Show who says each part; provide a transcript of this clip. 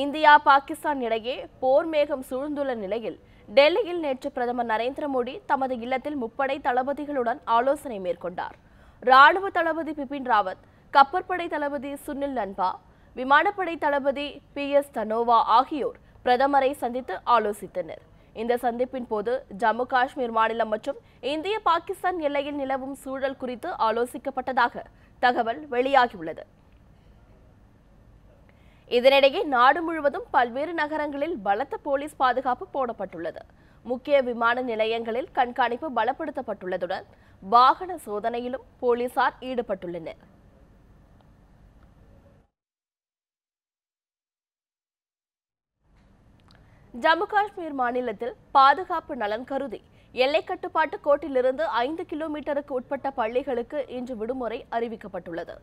Speaker 1: India Pakistan இடையே போர் மேகம் சூழ்ந்துள்ள நிலையில் டெல்லியில் நேற்று பிரதமர் நரேந்திர மோடி தமது இல்லத்தில் முப்படை தளபதிகளுடன் ஆலோசனை மேற்கொண்டார். ராணுவ தளபதி பிபின் ராவத் கப்பற்படை தளபதி சுனில் லன்பா விமானப்படை தளபதி பி எஸ் தனோவா ஆகியோர் பிரதமரை சந்தித்து ஆலோசித்தனர். இந்த சந்திப்பின் போது ஜம்மு காஷ்மீர் மாநிலம் மற்றும் இந்திய பாகிஸ்தான் எல்லையில் நிலவும் சூழல் குறித்து ஆலோசிக்கப்பட்டதாக தகவல் வெளியாகியுள்ளது. இதனிடையே நாடு முழுவதும் பல்வேறு நகரங்களில் பலத்த போலீஸ் பாதுகாப்பு போடப்பட்டுள்ளது. முக்கிய விமான நிலையங்களில் கண்காணிப்பு பலப்படுத்தப்பட்டுள்ளதுடன் வாகன சோதனையிலும் போலீசார் ஈடுபட்டுள்ளனர். ஜம்மு காஷ்மீர் மாநிலத்தில் பாதுகாப்பு நலன் கருதி எல்லை கட்டுப்பாட்டு கோட்டிலிருந்து ஐந்து கிலோமீட்டருக்கு உட்பட்ட பள்ளிகளுக்கு இன்று விடுமுறை அறிவிக்கப்பட்டுள்ளது.